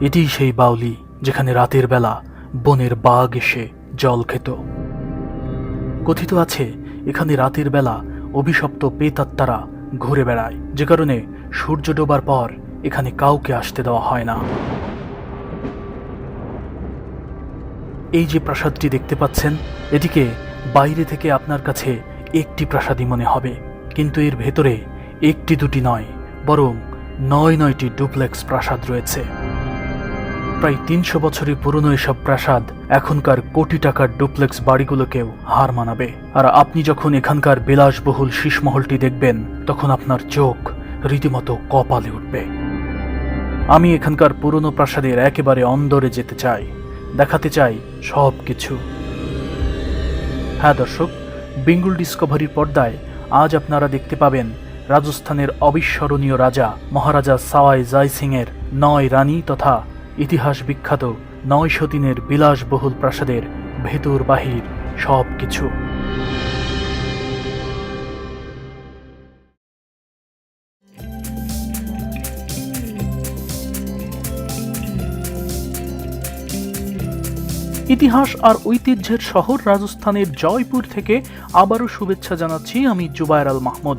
এটি সেই বাউলি যেখানে রাতের বেলা বনের বাঘ এসে জল খেত। কথিত আছে, এখানে রাতের বেলা অভিশপ্ত পেতাত্তারা ঘুরে বেড়ায়। যে কারণে সূর্য ডোবার পর এখানে কাউকে আসতে দেওয়া হয় না। এই যে প্রাসাদটি দেখতে পাচ্ছেন, এটিকে বাইরে থেকে আপনার কাছে একটি প্রাসাদই মনে হবে। কিন্তু এর ভেতরে একটি দুটি নয়, বরং নয় নয়টি ডুপ্লেক্স প্রাসাদ রয়েছে। প্রায় তিনশো বছরের পুরনো এসব প্রাসাদ এখনকার কোটি টাকার ডুপ্লেক্স বাড়িগুলোকেও হার মানাবে। আর আপনি যখন এখানকার বিলাসবহুল শীষমহলটি দেখবেন, তখন আপনার চোখ রীতিমতো কপালে উঠবে। আমি এখানকার পুরনো প্রাসাদের একেবারে অন্দরে যেতে চাই, দেখাতে চাই সব কিছু হ্যাঁ দর্শক, বেঙ্গল ডিসকভারির পর্দায় আজ আপনারা দেখতে পাবেন রাজস্থানের অবিস্মরণীয় রাজা মহারাজা সাওয়াই জয় সিংয়ের নয় রানী তথা ইতিহাস বিখ্যাত নয় সতীনের বিলাসবহুল প্রাসাদের ভেতর বাহির সব কিছু। ইতিহাস আর ঐতিহ্যের শহর রাজস্থানের জয়পুর থেকে আবারও শুভেচ্ছা জানাচ্ছি আমি জুবায়ের আল মাহমুদ।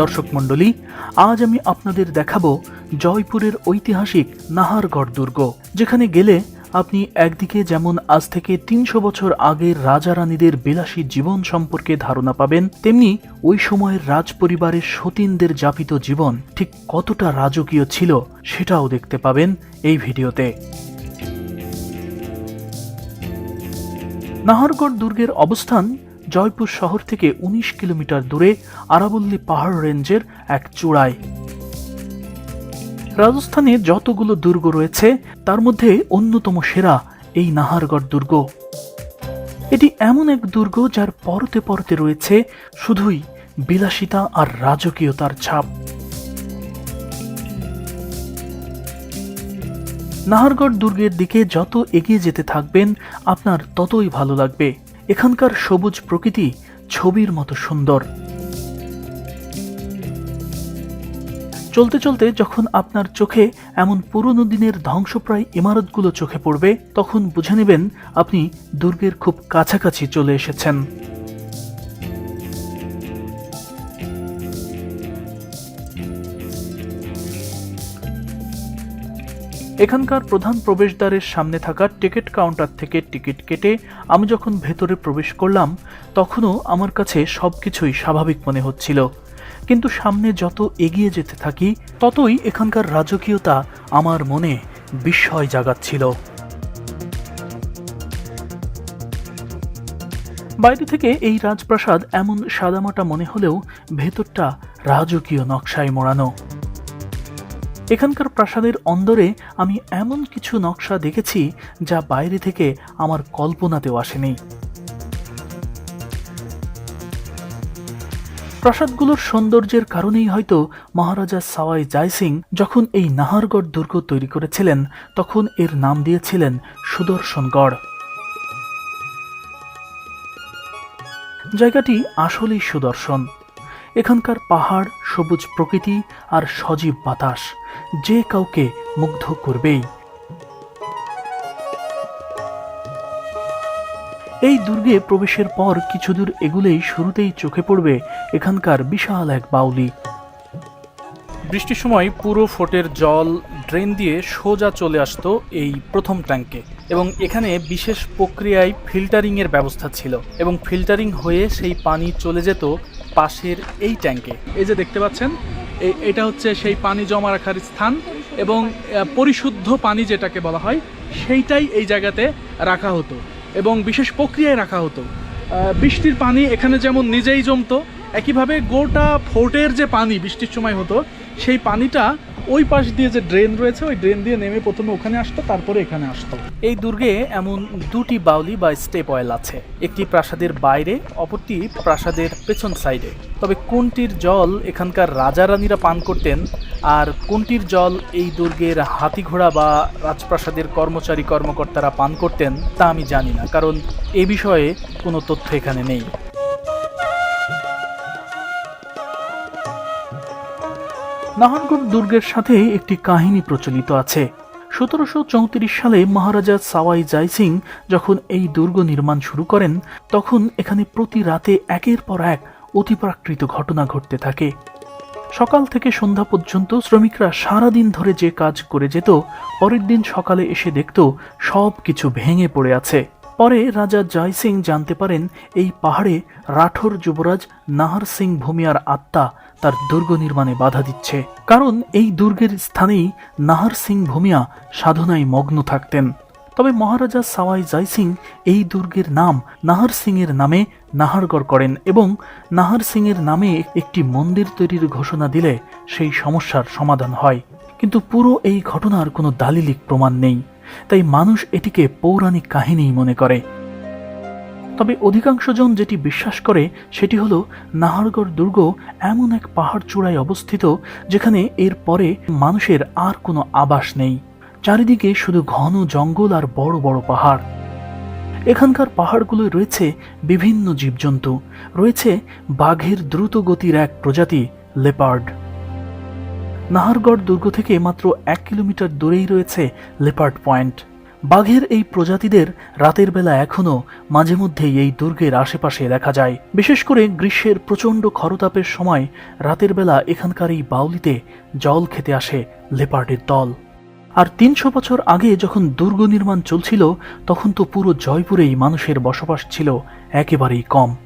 দর্শক মণ্ডলী, আজ আমি আপনাদের দেখাবো জয়পুরের ঐতিহাসিক নাহারগড় দুর্গ, যেখানে গেলে আপনি একদিকে যেমন আজ থেকে তিনশো বছর আগের রাজা রানীদের বিলাসী জীবন সম্পর্কে ধারণা পাবেন, তেমনি ওই সময়ের রাজপরিবারের সতীনদের যাপিত জীবন ঠিক কতটা রাজকীয় ছিল সেটাও দেখতে পাবেন এই ভিডিওতে। নাহারগড় দুর্গের অবস্থান জয়পুর শহর থেকে ১৯ কিলোমিটার দূরে আরাবল্লী পাহাড় রেঞ্জের এক চূড়ায়। রাজস্থানে যতগুলো দুর্গ রয়েছে, তার মধ্যে অন্যতম সেরা এই নাহারগড় দুর্গ। এটি এমন এক দুর্গ যার পরতে পরতে রয়েছে শুধুই বিলাসিতা আর রাজকীয়তার ছাপ। নাহারগড় দুর্গের দিকে যত এগিয়ে যেতে থাকবেন, আপনার ততই ভালো লাগবে। এখানকার সবুজ প্রকৃতি ছবির মতো সুন্দর। চলতে চলতে যখন আপনার চোখে এমন পুরনো দিনের ধ্বংসপ্রায় ইমারতগুলো চোখে পড়বে, তখন বুঝে নেবেন আপনি দুর্গের খুব কাছাকাছি চলে এসেছেন। এখানকার প্রধান প্রবেশদ্বারের সামনে থাকা টিকিট কাউন্টার থেকে টিকিট কেটে আমি যখন ভেতরে প্রবেশ করলাম, তখনও আমার কাছে সবকিছুই স্বাভাবিক মনে হচ্ছিল। কিন্তু সামনে যত এগিয়ে যেতে থাকি, ততই এখানকার রাজকীয়তা আমার মনে বিস্ময় জাগাচ্ছিল। বাইরে থেকে এই রাজপ্রাসাদ এমন সাদামাটা মনে হলেও ভেতরটা রাজকীয় নকশায় মোড়ানো। এখানকার প্রাসাদের অন্দরে আমি এমন কিছু নকশা দেখেছি যা বাইরে থেকে আমার কল্পনাতেও আসেনি। প্রাসাদগুলোর সৌন্দর্যের কারণেই হয়তো মহারাজা সাওয়াই জায়সিং যখন এই নাহারগড় দুর্গ তৈরি করেছিলেন, তখন এর নাম দিয়েছিলেন সুদর্শনগড়। জায়গাটি আসলেই সুদর্শন। এখানকার পাহাড়, সবুজ প্রকৃতি আর সজীব বাতাস, যে কাউকে মুগ্ধ করবেই। এই দুর্গে প্রবেশের পর কিছু দূর এগুলেই শুরুতেই চোখে পড়বে এখানকার বিশাল এক বাউলি। বৃষ্টির সময় পুরো ফোটের জল ড্রেন দিয়ে সোজা চলে আসতো এই প্রথম ট্যাঙ্কে এবং এখানে বিশেষ প্রক্রিয়ায় ফিল্টারিংয়ের ব্যবস্থা ছিল এবং ফিল্টারিং হয়ে সেই পানি চলে যেত পাশের এই ট্যাঙ্কে। এই যে দেখতে পাচ্ছেন এটা হচ্ছে সেই পানি জমা রাখার স্থান এবং পরিশুদ্ধ পানি যেটাকে বলা হয়, সেইটাই এই জায়গাতে রাখা হতো এবং বিশেষ প্রক্রিয়ায় রাখা হতো। বৃষ্টির পানি এখানে যেমন নিজেই জমতো, একইভাবে গোটা ফোর্টের যে পানি বৃষ্টির সময় হতো, সেই পানিটা ওই পাশ দিয়ে যে ড্রেন রয়েছে, ওই ড্রেন দিয়ে নেমে প্রথমে ওখানে আসতো, তারপরে এখানে আসতো। এই দুর্গে এমন দুটি বাউলি বা স্টেপ অয়েল আছে। একটি প্রাসাদের বাইরে, অপরটি প্রাসাদের পেছন সাইডে। তবে কোনটির জল এখানকার রাজা রানীরা পান করতেন আর কোনটির জল এই দুর্গের হাতি ঘোড়া বা রাজপ্রাসাদের কর্মচারী কর্মকর্তারা পান করতেন, তা আমি জানি না, কারণ এ বিষয়ে কোনো তথ্য এখানে নেই। নাহারগড় দুর্গের সাথে একটি কাহিনী প্রচলিত আছে। সতেরোশো চৌত্রিশ সালে মহারাজা সাওয়াই জাই সিং যখন এই দুর্গ নির্মাণ শুরু করেন, তখন এখানে প্রতি রাতে একের পর এক অতিপ্রাকৃত ঘটনা ঘটতে থাকে। সকাল থেকে সন্ধ্যা পর্যন্ত শ্রমিকরা সারাদিন ধরে যে কাজ করে যেত, পরের দিন সকালে এসে দেখত সব কিছু ভেঙে পড়ে আছে। পরে রাজা জয় সিং জানতে পারেন, এই পাহাড়ে রাঠোর যুবরাজ নাহার সিং ভূমিয়ার আত্মা তার দুর্গ নির্মাণে বাধা দিচ্ছে। কারণ এই দুর্গের স্থানেই নাহার সিং ভূমিয়া সাধনায় মগ্ন থাকতেন। তবে মহারাজা সাওয়াই জয় সিং এই দুর্গের নাম নাহার সিং এর নামে নাহারগড় করেন এবং নাহার সিং এর নামে একটি মন্দির তৈরির ঘোষণা দিলে সেই সমস্যার সমাধান হয়। কিন্তু পুরো এই ঘটনার কোনো দালিলিক প্রমাণ নেই। তাই মানুষ এটিকে পৌরাণিক কাহিনী মনে করে। তবে অধিকাংশজন যেটি বিশ্বাস করে, সেটি হলো নাহারগড় দুর্গ এমন এক পাহাড় চূড়ায় অবস্থিত, যেখানে এর পরে মানুষের আর কোনো আবাস নেই। চারিদিকে শুধু ঘন জঙ্গল আর বড় বড় পাহাড়। এখানকার পাহাড়গুলোয় রয়েছে বিভিন্ন জীবজন্তু। রয়েছে বাঘের দ্রুত গতির এক প্রজাতি, লেপার্ড। নাহারগড় দুর্গ থেকে মাত্র এক কিলোমিটার দূরেই রয়েছে লেপার্ড পয়েন্ট। বাঘের এই প্রজাতিদের রাতের বেলা এখনও মাঝে মধ্যেই এই দুর্গের আশেপাশে দেখা যায়। বিশেষ করে গ্রীষ্মের প্রচণ্ড খরতাপের সময় রাতের বেলা এখানকার এই বাউলিতে জল খেতে আসে লেপার্ডের দল। আর তিনশো বছর আগে যখন দুর্গ নির্মাণ চলছিল, তখন তো পুরো জয়পুরেই মানুষের বসবাস ছিল একেবারেই কম।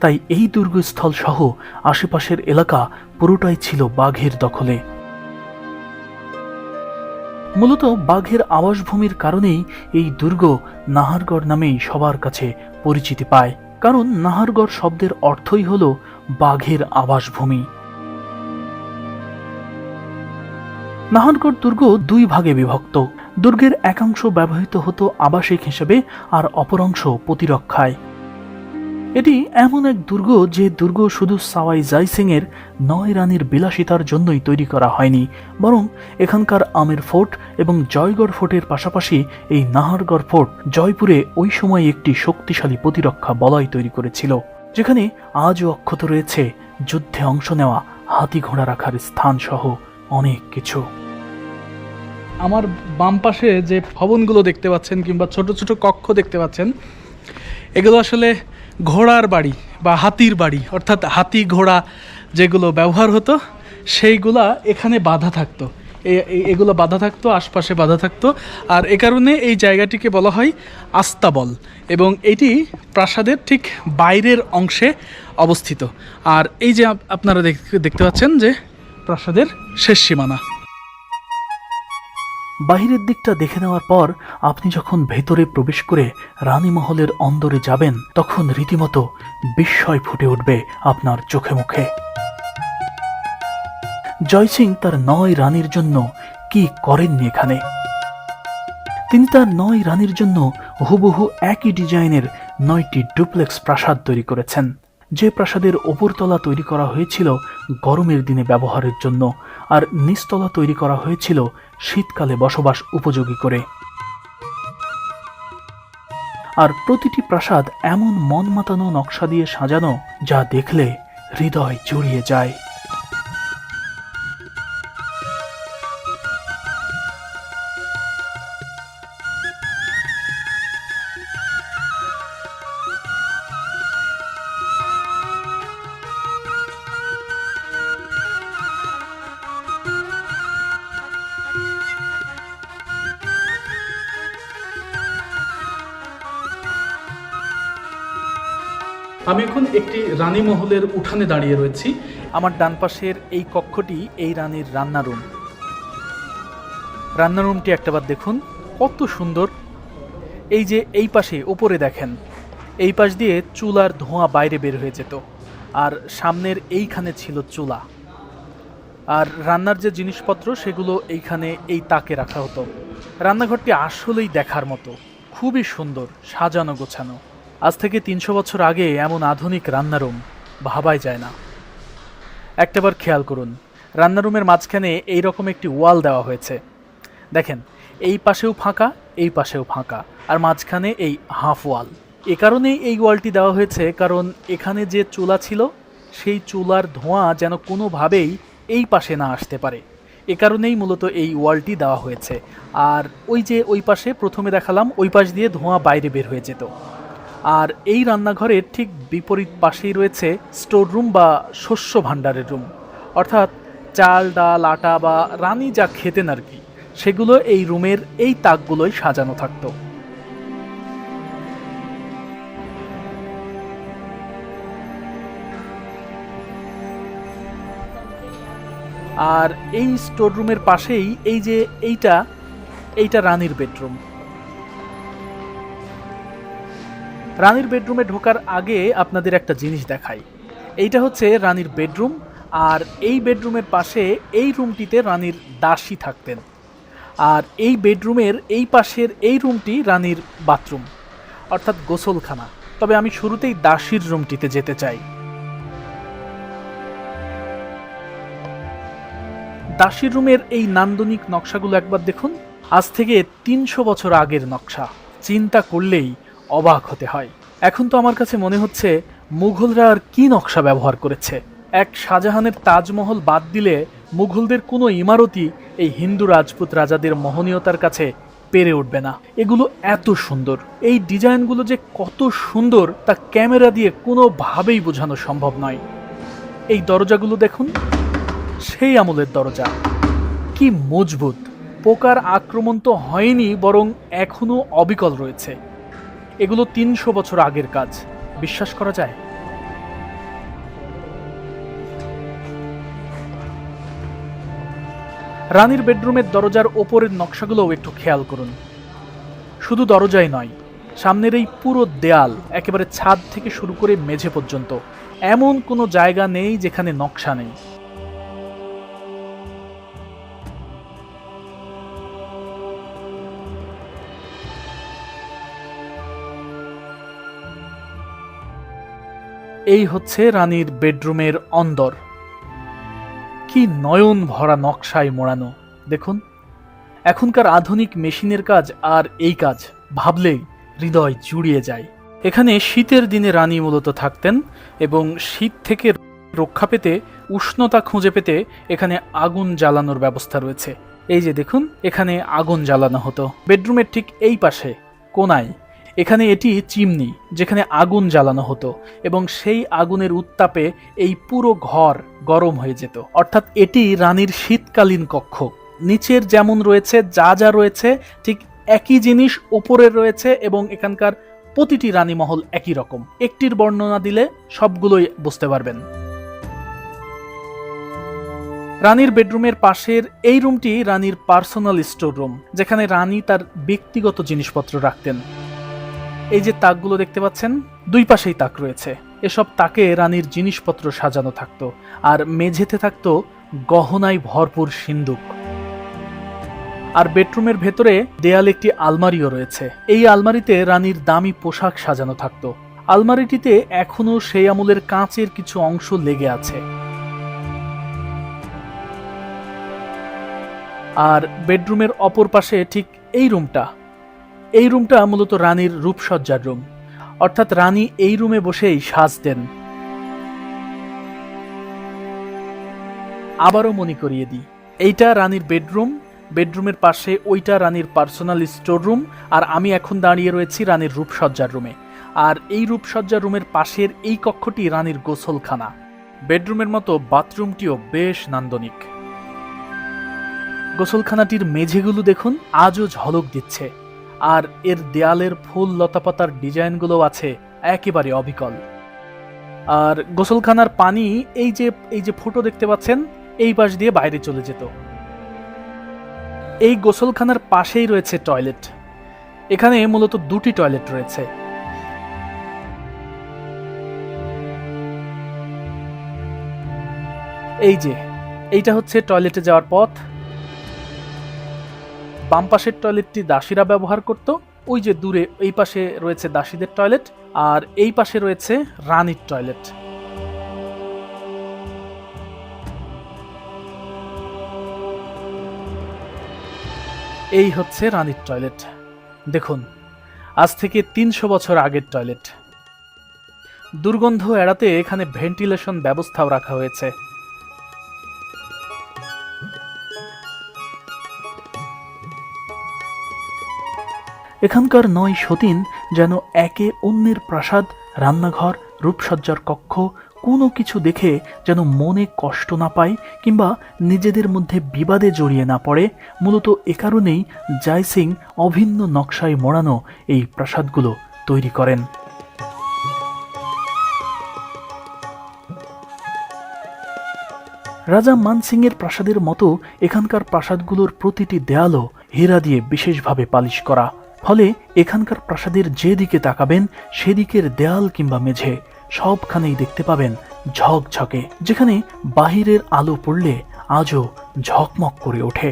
তাই এই দুর্গস্থল সহ আশেপাশের এলাকা পুরোটাই ছিল বাঘের দখলে। মূলত বাঘের আবাসভূমির কারণেই এই দুর্গ নাহারগড় নামেই সবার কাছে পরিচিতি পায়। কারণ নাহারগড় শব্দের অর্থই হল বাঘের আবাসভূমি। নাহারগড় দুর্গ দুই ভাগে বিভক্ত। দুর্গের একাংশ ব্যবহৃত হতো আবাসিক হিসেবে আর অপর অংশ প্রতিরক্ষায়। এটি এমন এক দুর্গ যে দুর্গ শুধু সাওয়াই জাইসিং এর নয় রানীর বিলাসিতার জন্যই তৈরি করা হয়নি, বরং এখানকার আমের ফোর্ট এবং জয়গড় ফোর্টের পাশাপাশি এই নাহারগড় ফোর্ট জয়পুরে ওই সময় একটি শক্তিশালী প্রতিরক্ষা বলয় তৈরি করেছিল, যেখানে আজও অক্ষত রয়েছে যুদ্ধে অংশ নেওয়া, হাতি ঘোড়া রাখার স্থান সহ অনেক কিছু। আমার বাম পাশে যে ভবনগুলো দেখতে পাচ্ছেন কিংবা ছোট ছোট কক্ষ দেখতে পাচ্ছেন, এগুলো আসলে ঘোড়ার বাড়ি বা হাতির বাড়ি, অর্থাৎ হাতি ঘোড়া যেগুলো ব্যবহার হতো, সেইগুলা এখানে বাধা থাকতো। এগুলো বাধা থাকতো, আশপাশে বাধা থাকতো। আর এ কারণে এই জায়গাটিকে বলা হয় আস্তাবল এবং এটি প্রাসাদের ঠিক বাইরের অংশে অবস্থিত। আর এই যে আপনারা দেখতে পাচ্ছেন যে প্রাসাদের শেষ সীমানা। বাহিরের দিকটা দেখে নেওয়ার পর আপনি যখন ভেতরে প্রবেশ করে রানীমহলের অন্দরে যাবেন, তখন রীতিমতো বিস্ময় ফুটে উঠবে আপনার চোখে মুখে। জয়সিং তার নয় রানীর জন্য কি করেননি এখানে? তিনি তার নয় রানীর জন্য হুবহু একই ডিজাইনের নয়টি ডুপ্লেক্স প্রাসাদ তৈরি করেছেন। যে প্রাসাদের ওপরতলা তৈরি করা হয়েছিল গরমের দিনে ব্যবহারের জন্য আর নিস্তলা তৈরি করা হয়েছিল শীতকালে বসবাস উপযোগী করে। আর প্রতিটি প্রাসাদ এমন মন মাতানো নকশা দিয়ে সাজানো যা দেখলে হৃদয় জুড়িয়ে যায়। আমি এখন একটি রানী মহলের উঠানে দাঁড়িয়ে রয়েছি। আমার ডান পাশের এই কক্ষটি, এই রানীর রান্না রুম। রান্না রুমটি একটাবার দেখুন, কত সুন্দর। এই যে এই পাশে ওপরে দেখেন, এই পাশ দিয়ে চুলার ধোঁয়া বাইরে বের হয়ে যেত, আর সামনের এইখানে ছিল চুলা। আর রান্নার যে জিনিসপত্র, সেগুলো এইখানে এই তাকে রাখা হতো। রান্নাঘরটি আসলেই দেখার মতো, খুবই সুন্দর, সাজানো গোছানো। আজ থেকে তিনশো বছর আগে এমন আধুনিক রান্নারুম ভাবাই যায় না। একটাবার খেয়াল করুন, রান্নারুমের মাঝখানে এই রকম একটি ওয়াল দেওয়া হয়েছে। দেখেন, এই পাশেও ফাঁকা, এই পাশেও ফাঁকা, আর মাঝখানে এই হাফ ওয়াল। এ কারণেই এই ওয়ালটি দেওয়া হয়েছে, কারণ এখানে যে চুলা ছিল, সেই চুলার ধোঁয়া যেন কোনোভাবেই এই পাশে না আসতে পারে। এ কারণেই মূলত এই ওয়ালটি দেওয়া হয়েছে। আর ওই যে ওই পাশে প্রথমে দেখালাম, ওই পাশ দিয়ে ধোঁয়া বাইরে বের হয়ে যেত। আর এই রান্নাঘরের ঠিক বিপরীত পাশেই রয়েছে স্টোর রুম বা শস্য ভাণ্ডারের রুম। অর্থাৎ চাল, ডাল, আটা বা রানী যা খেতেন আর কি, সেগুলো এই রুমের এই তাকগুলোই সাজানো থাকতো। আর এই স্টোর রুমের পাশেই এই যে এইটা এইটা রানীর বেডরুম। রানীর বেডরুমে ঢোকার আগে আপনাদের একটা জিনিস দেখাই। এইটা হচ্ছে রানীর বেডরুম, আর এই বেডরুমের পাশে এই রুমটিতে রানীর দাসী থাকতেন। আর এই বেডরুমের এই পাশের এই রুমটি রানীর বাথরুম, অর্থাৎ গোসলখানা। তবে আমি শুরুতেই দাসীর রুমটিতে যেতে চাই। দাসীর রুমের এই নান্দনিক নকশাগুলো একবার দেখুন। আজ থেকে তিনশো বছর আগের নকশা। চিন্তা করলেই অবাক হতে হয়। এখন তো আমার কাছে মনে হচ্ছে মুঘলরা আর কি নকশা ব্যবহার করেছে। এক শাহজাহানের তাজমহল বাদ দিলে মুঘলদের কোনো ইমারতই এই হিন্দু রাজপুত রাজাদের মহনীয়তার কাছে পেরে উঠবে না। এগুলো এত সুন্দর। এই ডিজাইনগুলো যে কত সুন্দর তা ক্যামেরা দিয়ে কোনোভাবেই বোঝানো সম্ভব নয়। এই দরজাগুলো দেখুন। সেই আমলের দরজা। কি মজবুত। পোকার আক্রমণ তো হয়নি, বরং এখনও অবিকল রয়েছে। এগুলো তিনশো বছর আগের কাজ। বিশ্বাস করা যায়? রানীর বেডরুমের দরজার ওপরের নকশাগুলোও একটু খেয়াল করুন। শুধু দরজাই নয়, সামনের এই পুরো দেয়াল একেবারে ছাদ থেকে শুরু করে মেঝে পর্যন্ত, এমন কোনো জায়গা নেই যেখানে নকশা নেই। এই হচ্ছে রানীর বেডরুমের অন্দর। কি নয়ন ভরা নকশায় মোড়ানো, দেখুন। এখনকার আধুনিক মেশিনের কাজ আর এই কাজ, ভাবলেই হৃদয় জুড়িয়ে যায়। এখানে শীতের দিনে রানী মূলত থাকতেন এবং শীত থেকে রক্ষা পেতে, উষ্ণতা খুঁজে পেতে এখানে আগুন জ্বালানোর ব্যবস্থা রয়েছে। এই যে দেখুন, এখানে আগুন জ্বালানো হতো। বেডরুমের ঠিক এই পাশে, কোনায় এখানে এটি চিমনি, যেখানে আগুন জ্বালানো হতো, এবং সেই আগুনের উত্তাপে এই পুরো ঘর গরম হয়ে যেত। অর্থাৎ এটি রানীর শীতকালীন কক্ষ। নিচের যেমন রয়েছে, যা যা রয়েছে, ঠিক একই জিনিস ওপরের রয়েছে, এবং এখানকার প্রতিটি রানী মহল একই রকম। একটির বর্ণনা দিলে সবগুলোই বুঝতে পারবেন। রানীর বেডরুমের পাশের এই রুমটি রানীর পার্সোনাল স্টোর রুম, যেখানে রানী তার ব্যক্তিগত জিনিসপত্র রাখতেন। এই যে তাকগুলো দেখতে পাচ্ছেন, দুই পাশেই তাক রয়েছে। এসব তাকে রানীর জিনিসপত্র সাজানো থাকতো, আর মেঝেতে থাকতো গহনায় ভরপুর সিন্দুক। আর বেডরুমের ভেতরে দেয়ালে একটি আলমারিও রয়েছে। এই আলমারিতে রানীর দামি পোশাক সাজানো থাকতো। আলমারিটিতে এখনও সেই আমলের কাঁচের কিছু অংশ লেগে আছে। আর বেডরুমের অপর পাশে ঠিক এই রুমটা। এই রুমটা মূলত রানীর রূপসজ্জার রুম। অর্থাৎ রানী এই রুমে বসেই সাজ দেন। আবারও মনে করিয়ে দিই, এইটা রানীর বেডরুম, বেডরুমের পাশে ওইটা রানীর পার্সোনাল স্টোর রুম, আর আমি এখন দাঁড়িয়ে রয়েছি রানীর রূপসজ্জার রুমে। আর এই রূপসজ্জার রুমের পাশের এই কক্ষটি রানীর গোসলখানা। বেডরুমের মতো বাথরুমটিও বেশ নান্দনিক। গোসলখানাটির মেঝেগুলো দেখুন, আজও ঝলক দিচ্ছে। আর এর দেয়ালের ফুল লতাপাতার ডিজাইনগুলো আছে, একেবারে অবিকল। আর গোসলখানার পানি এই যে এই যে ফটো দেখতে পাচ্ছেন, এই পাশ দিয়ে বাইরে চলে যেত। এই গোসলখানার পাশেই রয়েছে টয়লেট। এখানে মূলত দুটি টয়লেট রয়েছে। এই যে, এইটা হচ্ছে টয়লেটে যাওয়ার পথ। বাম পাশের টয়লেটটি দাসীরা ব্যবহার করত। ওই যে দূরে, এই পাশে রয়েছে দাসীদের টয়লেট আর এই পাশে রয়েছে রানীর টয়লেট এই হচ্ছে রানীর টয়লেট দেখুন, আজ থেকে তিনশো বছর আগের টয়লেট দুর্গন্ধ এড়াতে এখানে ভেন্টিলেশন ব্যবস্থাও রাখা হয়েছে। এখানকার নয় সতীন যেন একে অন্যের প্রাসাদ, রান্নাঘর, রূপসজ্জার কক্ষ, কোনো কিছু দেখে যেন মনে কষ্ট না পায় কিংবা নিজেদের মধ্যে বিবাদে জড়িয়ে না পড়ে। মূলত এ কারণেই জয়সিং অভিন্ন নকশায় মোড়ানো এই প্রাসাদগুলো তৈরি করেন। রাজা মানসিংয়ের প্রাসাদের মতো এখানকার প্রাসাদগুলোর প্রতিটি দেয়ালও হীরা দিয়ে বিশেষভাবে পালিশ করা। ফলে এখানকার প্রাসাদের যে দিকে তাকাবেন, সেদিকের দেয়াল কিংবা মেঝে সবখানেই দেখতে পাবেন ঝকঝকে, যেখানে বাহিরের আলো পড়লে আজও ঝকমক করে ওঠে।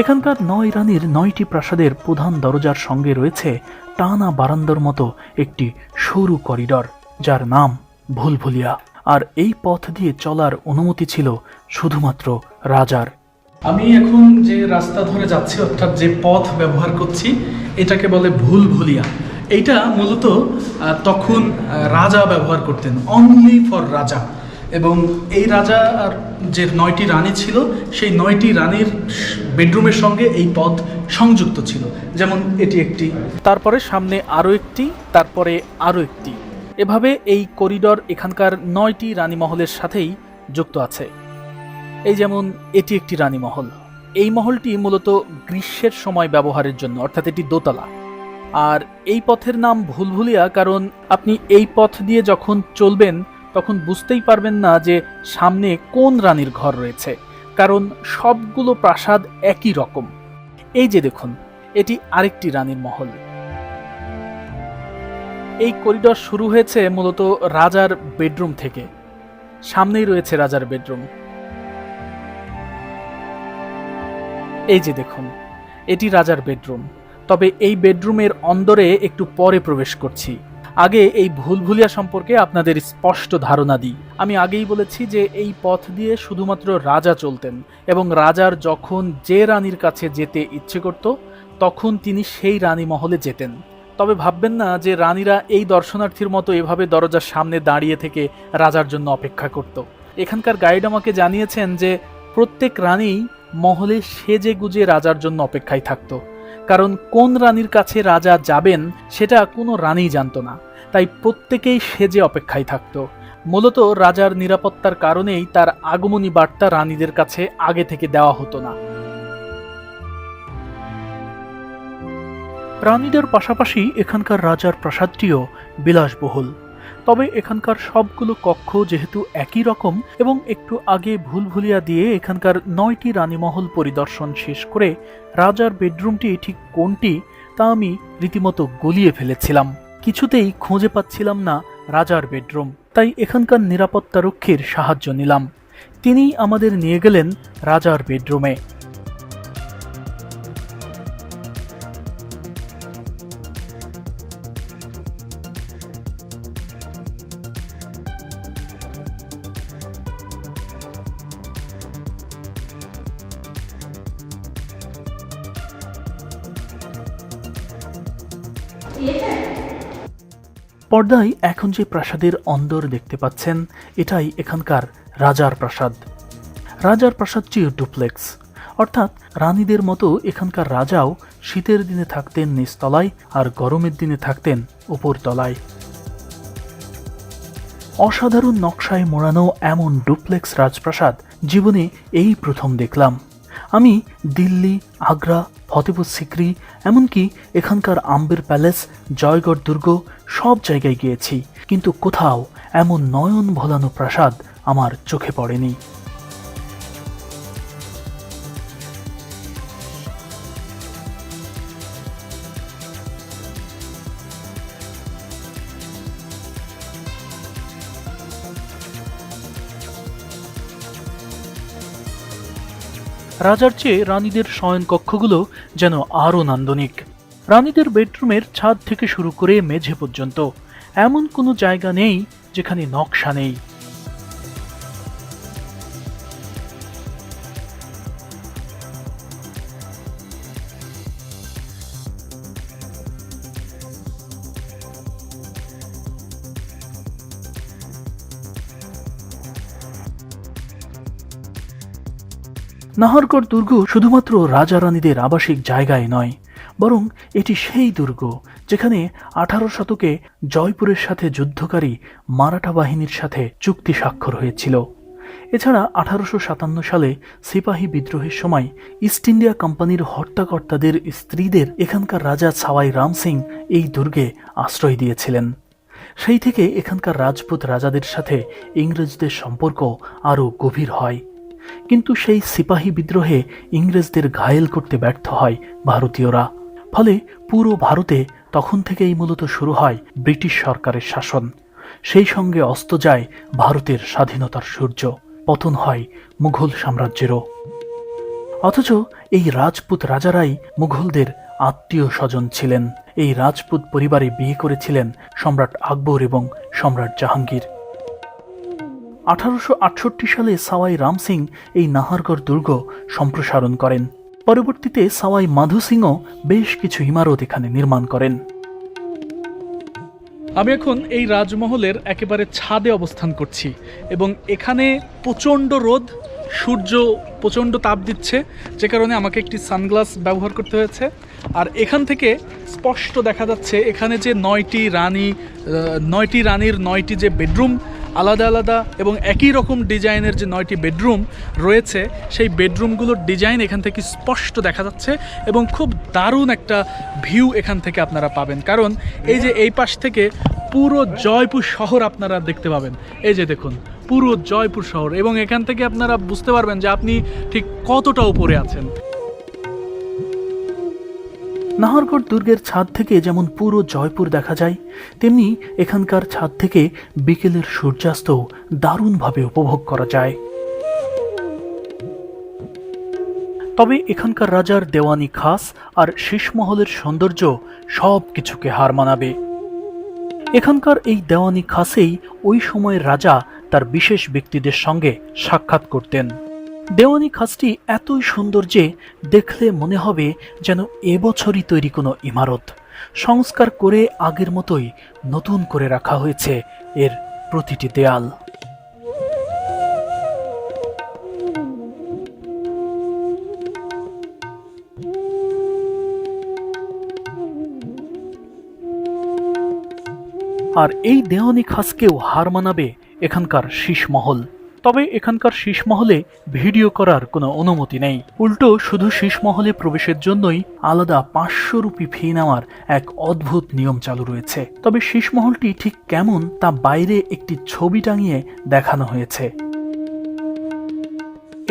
এখানকার নয় রানীর নয়টি প্রাসাদের প্রধান দরজার সঙ্গে রয়েছে টানা বারান্দার মতো একটি সরু করিডর, যার নাম ভুলভুলিয়া। আর এই পথ দিয়ে চলার অনুমতি ছিল শুধুমাত্র রাজার আমি এখন যে রাস্তা ধরে যাচ্ছি, অর্থাৎ যে পথ ব্যবহার করছি, এটাকে বলে ভুল ভুলিয়া। এইটা মূলত তখন রাজা ব্যবহার করতেন অনলি ফর রাজা। এবং এই রাজা আর যে নয়টি রানী ছিল, সেই নয়টি রানীর বেডরুমের সঙ্গে এই পথ সংযুক্ত ছিল। যেমন এটি একটি। তারপরে সামনে আরও একটি, তারপরে আরও একটি। এভাবে এই করিডর এখানকার নয়টি রানীমহলের সাথেই যুক্ত আছে। এই যেমন এটি একটি রানীমহল এই মহলটি মূলত গ্রীষ্মের সময় ব্যবহারের জন্য, অর্থাৎ এটি দোতলা। আর এই পথের নাম ভুলভুলিয়া কারণ আপনি এই পথ দিয়ে যখন চলবেন, তখন বুঝতেই পারবেন না যে সামনে কোন রানীর ঘর রয়েছে, কারণ সবগুলো প্রাসাদ একই রকম। এই যে দেখুন, এটি আরেকটি রানীর মহল। এই করিডর শুরু হয়েছে মূলত রাজার বেডরুম থেকে। সামনেই রয়েছে রাজার বেডরুম। এই যে দেখুন, এটি রাজার বেডরুম। তবে এই বেডরুমের অন্দরে একটু পরে প্রবেশ করছি। আগে এই ভুলভুলিয়া সম্পর্কে আপনাদের স্পষ্ট ধারণা দিই। আমি আগেই বলেছি যে এই পথ দিয়ে শুধুমাত্র রাজা চলতেন এবং রাজার যখন যে রানীর কাছে যেতে ইচ্ছে করত, তখন তিনি সেই রানী মহলে যেতেন। তবে ভাববেন না যে রানীরা এই দর্শনার্থীর মতো এভাবে দরজার সামনে দাঁড়িয়ে থেকে রাজার জন্য অপেক্ষা করত। এখানকার গাইড আমাকে জানিয়েছেন যে প্রত্যেক রানী মহলে সেজে গুজে রাজার জন্য অপেক্ষায় থাকত, কারণ কোন রানীর কাছে রাজা যাবেন সেটা কোনো রানী জানতো না, তাই প্রত্যেকেই সেজে অপেক্ষায় থাকত। মূলত রাজার নিরাপত্তার কারণেই তার আগমনী বার্তা রানীদের কাছে আগে থেকে দেওয়া হতো না। রানীদের পাশাপাশি এখানকার রাজার প্রাসাদটিও বিলাসবহুল। তবে এখানকার সবগুলো কক্ষ যেহেতু একই রকম এবং একটু আগে ভুল ভুলিয়া দিয়ে এখানকার নয়টি রানীমহল পরিদর্শন শেষ করে রাজার বেডরুমটি ঠিক কোনটি তা আমি রীতিমতো গলিয়ে ফেলেছিলাম। কিছুতেই খুঁজে পাচ্ছিলাম না রাজার বেডরুম। তাই এখানকার নিরাপত্তা রক্ষীর সাহায্য নিলাম। তিনিই আমাদের নিয়ে গেলেন রাজার বেডরুমে। পর্দায় এখন যে প্রাসাদের অন্দর দেখতে পাচ্ছেন, এটাই এখানকার রাজার প্রাসাদ। রাজার প্রাসাদটি ডুপ্লেক্স। অর্থাৎ রানীদের মতো এখানকার রাজাও শীতের দিনে থাকতেন নিচতলায় আর গরমের দিনে থাকতেন উপরতলায়। অসাধারণ নকশায় মোড়ানো এমন ডুপ্লেক্স রাজপ্রাসাদ, জীবনে এই প্রথম দেখলাম। আমি দিল্লি, আগ্রা, ফতেপুর, সিক্রি, এমনকি এখানকার আম্বের প্যালেস, জয়গড়, দুর্গ সব জায়গায় গিয়েছি। কিন্তু কোথাও এমন নয়ন ভোলানো প্রাসাদ আমার চোখে পড়েনি। রাজার চেয়ে রানীদের শয়নকক্ষগুলো যেন আরও নান্দনিক। রানীদের বেডরুমের ছাদ থেকে শুরু করে মেঝে পর্যন্ত। এমন কোনো জায়গা নেই যেখানে নকশা নেই। নাহরগড় দুর্গ শুধুমাত্র রাজা রানীদের আবাসিক জায়গায় নয়, বরং এটি সেই দুর্গ যেখানে আঠারো শতকে জয়পুরের সাথে যুদ্ধকারী মারাঠা বাহিনীর সাথে চুক্তি স্বাক্ষর হয়েছিল। এছাড়া আঠারোশো সাতান্ন সালে সিপাহী বিদ্রোহের সময় ইস্ট ইন্ডিয়া কোম্পানির হত্যাকর্তাদের স্ত্রীদের এখানকার রাজা ছাওয়াই রাম সিং এই দুর্গে আশ্রয় দিয়েছিলেন। সেই থেকে এখানকার রাজপুত রাজাদের সাথে ইংরেজদের সম্পর্ক আরও গভীর হয়। কিন্তু সেই সিপাহী বিদ্রোহে ইংরেজদের ঘায়েল করতে ব্যর্থ হয় ভারতীয়রা। ফলে পুরো ভারতে তখন থেকেই মূলত শুরু হয় ব্রিটিশ সরকারের শাসন। সেই সঙ্গে অস্ত যায় ভারতের স্বাধীনতার সূর্য, পতন হয় মুঘল সাম্রাজ্যেরও। অথচ এই রাজপুত রাজারাই মুঘলদের আত্মীয় স্বজন ছিলেন। এই রাজপুত পরিবারে বিয়ে করেছিলেন সম্রাট আকবর এবং সম্রাট জাহাঙ্গীর। আঠারোশো আটষট্টি সালে সাওয়াই রাম সিং এই নাহারগড় দুর্গ সম্প্রসারণ করেন। পরবর্তীতে সাওয়াই মাধু সিংও বেশ কিছু ইমারত এখানে নির্মাণ করেন। আমি এখন এই রাজমহলের একেবারে ছাদে অবস্থান করছি এবং এখানে প্রচণ্ড রোদ, সূর্য প্রচণ্ড তাপ দিচ্ছে, যে কারণে আমাকে একটি সানগ্লাস ব্যবহার করতে হয়েছে। আর এখান থেকে স্পষ্ট দেখা যাচ্ছে এখানে যে নয়টি রানী নয়টি রানীর নয়টি যে বেডরুম আলাদা আলাদা এবং একই রকম ডিজাইনের যে নয়টি বেডরুম রয়েছে, সেই বেডরুমগুলোর ডিজাইন এখান থেকে স্পষ্ট দেখা যাচ্ছে এবং খুব দারুণ একটা ভিউ এখান থেকে আপনারা পাবেন। কারণ এই যে এই পাশ থেকে পুরো জয়পুর শহর আপনারা দেখতে পাবেন। এই যে দেখুন, পুরো জয়পুর শহর এবং এখান থেকে আপনারা বুঝতে পারবেন যে আপনি ঠিক কতটা উপরে আছেন। নাহরগড় দুর্গের ছাদ থেকে যেমন পুরো জয়পুর দেখা যায়, তেমনি এখানকার ছাদ থেকে বিকেলের সূর্যাস্ত দারুণভাবে উপভোগ করা যায়। তবে এখানকার রাজার দেওয়ানি খাস আর শীষমহলের সৌন্দর্য সব কিছুকে হার মানাবে। এখানকার এই দেওয়ানি খাসেই ওই সময়ের রাজা তার বিশেষ ব্যক্তিদের সঙ্গে সাক্ষাৎ করতেন। দেওয়ানি খাসটি এতই সুন্দর যে দেখলে মনে হবে যেন এবছরই তৈরি কোনো ইমারত। সংস্কার করে আগের মতোই নতুন করে রাখা হয়েছে এর প্রতিটি দেয়াল। আর এই দেওয়ানি খাসকেও হার মানাবে এখানকার শীষমহল তবে এখানকার শীষমহলে ভিডিও করার কোনো অনুমতি নেই। উল্টো শুধু শীষমহলে প্রবেশের জন্যই আলাদা পাঁচশো রুপি ফি নেওয়ার এক অদ্ভুত নিয়ম চালু রয়েছে। তবে শীষমহলটি ঠিক কেমন তা বাইরে একটি ছবি টাঙিয়ে দেখানো হয়েছে।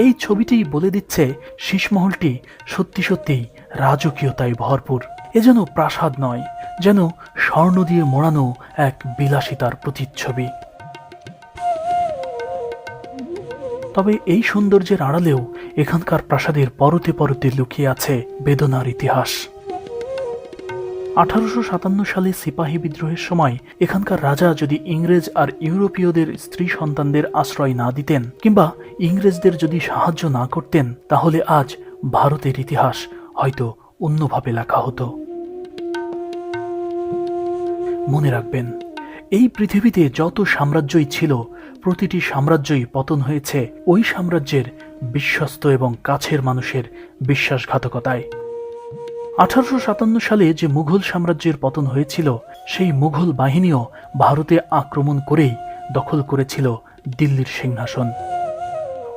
এই ছবিটি বলে দিচ্ছে শীষমহলটি সত্যি সত্যিই রাজকীয়তায় ভরপুর। এ যেন প্রাসাদ নয়, যেন স্বর্ণ দিয়ে মোড়ানো এক বিলাসিতার প্রতিচ্ছবি। তবে এই সৌন্দর্যের আড়ালেও এখানকার প্রাসাদের পরতে পরতে লুকিয়ে আছে বেদনার ইতিহাস। আঠারোশো সাতান্ন সালে সিপাহী বিদ্রোহের সময় এখানকার রাজা যদি ইংরেজ আর ইউরোপীয়দের স্ত্রী সন্তানদের আশ্রয় না দিতেন কিংবা ইংরেজদের যদি সাহায্য না করতেন, তাহলে আজ ভারতের ইতিহাস হয়তো অন্যভাবে লেখা হতো। মনে রাখবেন, এই পৃথিবীতে যত সাম্রাজ্যই ছিল প্রতিটি সাম্রাজ্যই পতন হয়েছে ওই সাম্রাজ্যের বিশ্বস্ত এবং কাছের মানুষের বিশ্বাসঘাতকতায়। আঠারোশো সাতান্ন সালে যে মুঘল সাম্রাজ্যের পতন হয়েছিল, সেই মুঘল বাহিনীও ভারতে আক্রমণ করেই দখল করেছিল দিল্লির সিংহাসন।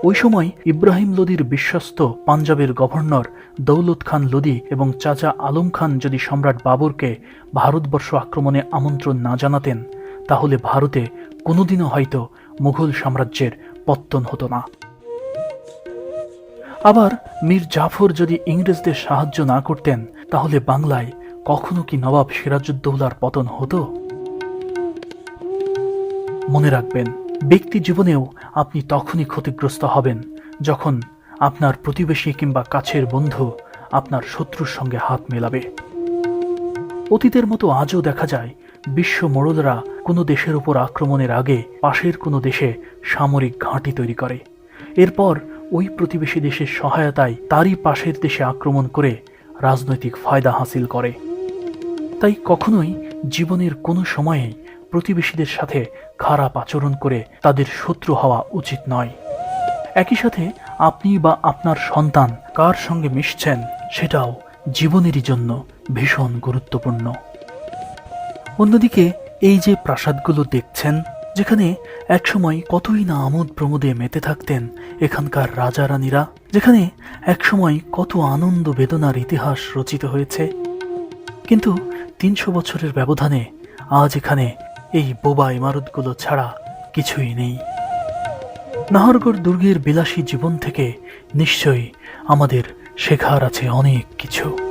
ওই সময় ইব্রাহিম লোদির বিশ্বস্ত পাঞ্জাবের গভর্নর দৌলত খান লোদি এবং চাচা আলম খান যদি সম্রাট বাবরকে ভারতবর্ষ আক্রমণে আমন্ত্রণ না জানাতেন, তাহলে ভারতে কোনোদিনও হয়তো মুঘল সাম্রাজ্যের পত্তন হতো না। আবার মীর জাফর যদি ইংরেজদের সাহায্য না করতেন, তাহলে বাংলায় কখনো কি নবাব সিরাজউদ্দৌলার পতন হতো? মনে রাখবেন, ব্যক্তি জীবনেও আপনি তখনই ক্ষতিগ্রস্ত হবেন যখন আপনার প্রতিবেশী কিংবা কাছের বন্ধু আপনার শত্রুর সঙ্গে হাত মেলাবে। অতীতের মতো আজও দেখা যায় বিশ্ব মোড়লরা কোনো দেশের উপর আক্রমণের আগে পাশের কোনো দেশে সামরিক ঘাঁটি তৈরি করে। এরপর ওই প্রতিবেশী দেশের সহায়তায় তারই পাশের দেশে আক্রমণ করে রাজনৈতিক ফায়দা হাসিল করে। তাই কখনোই জীবনের কোনো সময়ে প্রতিবেশীদের সাথে খারাপ আচরণ করে তাদের শত্রু হওয়া উচিত নয়। একই সাথে আপনি বা আপনার সন্তান কার সঙ্গে মিশছেন সেটাও জীবনেরই জন্য ভীষণ গুরুত্বপূর্ণ। অন্যদিকে, এই যে প্রাসাদগুলো দেখছেন, যেখানে একসময় কতই না আমোদ প্রমোদে মেতে থাকতেন এখানকার রাজা রানীরা যেখানে একসময় কত আনন্দ বেদনার ইতিহাস রচিত হয়েছে। কিন্তু তিনশো বছরের ব্যবধানে আজ এখানে এই বোবা ইমারতগুলো ছাড়া কিছুই নেই। নাহরগড় দুর্গের বিলাসী জীবন থেকে নিশ্চয়ই আমাদের শেখার আছে অনেক কিছু।